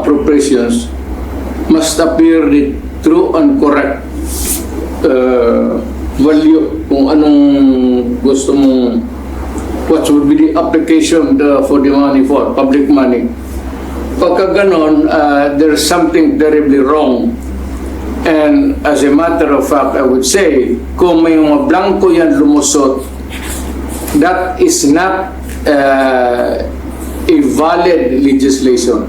appropriations must appear the true and correct uh, value kung anong gusto mong what would be the application the, for the money for, public money. Pagka ganon, uh, there's something terribly wrong. And as a matter of fact, I would say, kung may mga blanco yan lumusot, that is not uh, a valid legislation.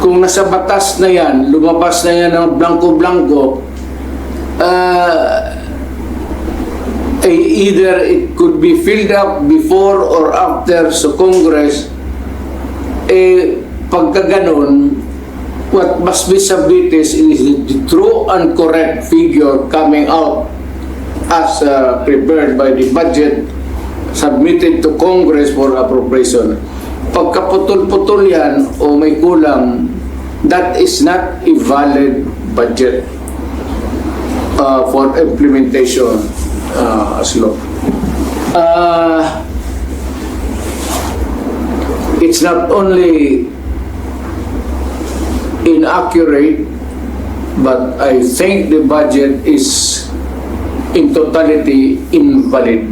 Kung nasa batas na yan, lumabas na yan ng blanco-blanco, uh, eh, either it could be filled up before or after sa Congress, eh, pagka ganon, what must be submitted is the true and correct figure coming out as uh, prepared by the budget submitted to Congress for appropriation. Pagka putol-putol yan o may kulang, that is not a valid budget uh, for implementation uh, as law. Uh, it's not only inaccurate, but I think the budget is in totality invalid.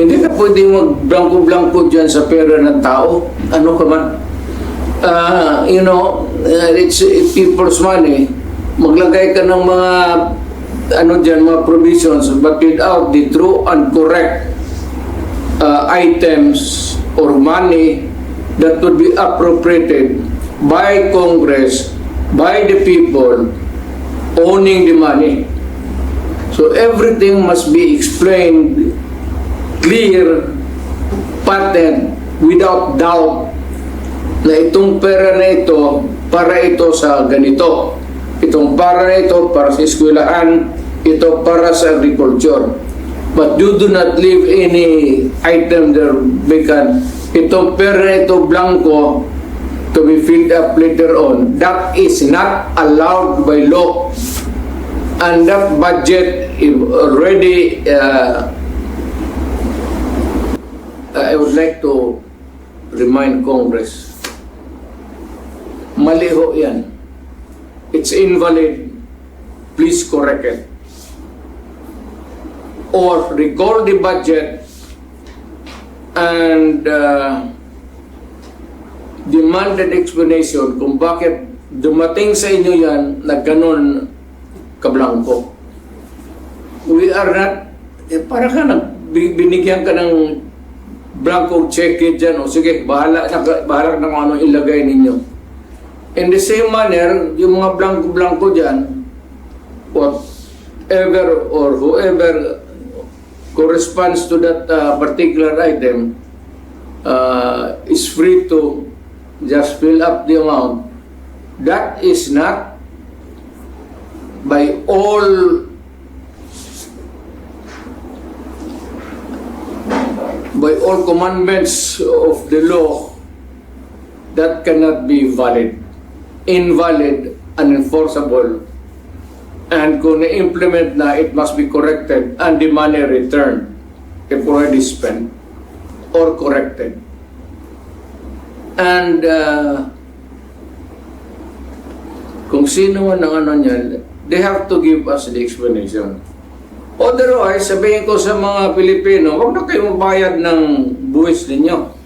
Hindi ka pwede mag-blanco-blanco dyan sa pera ng tao. Ano ka man? Ah, you know, uh, it's people's money. Maglagay ka ng mga ano dyan, mga provisions, but without the true and correct uh, items or money that would be appropriated by Congress, by the people owning the money. So everything must be explained clear, patent, without doubt na itong pera na ito para ito sa ganito. Itong para na ito para sa eskwelahan, ito para sa agriculture. But you do not leave any item there vacant. Itong pera na ito blanco to be filled up later on. That is not allowed by law. And that budget is already uh, I would like to remind Congress, mali ho yan. It's invalid. Please correct it. Or recall the budget and uh, demand an explanation kung bakit dumating sa inyo yan na ganun kablangko. We are not, eh, para ka nag, bi- binigyan ka ng blanco check it dyan, o sige, bahala na, bahala na kung ano ilagay ninyo. In the same manner, yung mga blanco-blanco dyan, whatever or whoever corresponds to that uh, particular item uh, is free to just fill up the amount. That is not by all all commandments of the law that cannot be valid, invalid, unenforceable, and kung na-implement na, it must be corrected and the money returned if already spent or corrected. And uh, kung sino man ang ano niyan, they have to give us the explanation. Otherwise, sabihin ko sa mga Pilipino, huwag na kayo magbayad ng buwis ninyo.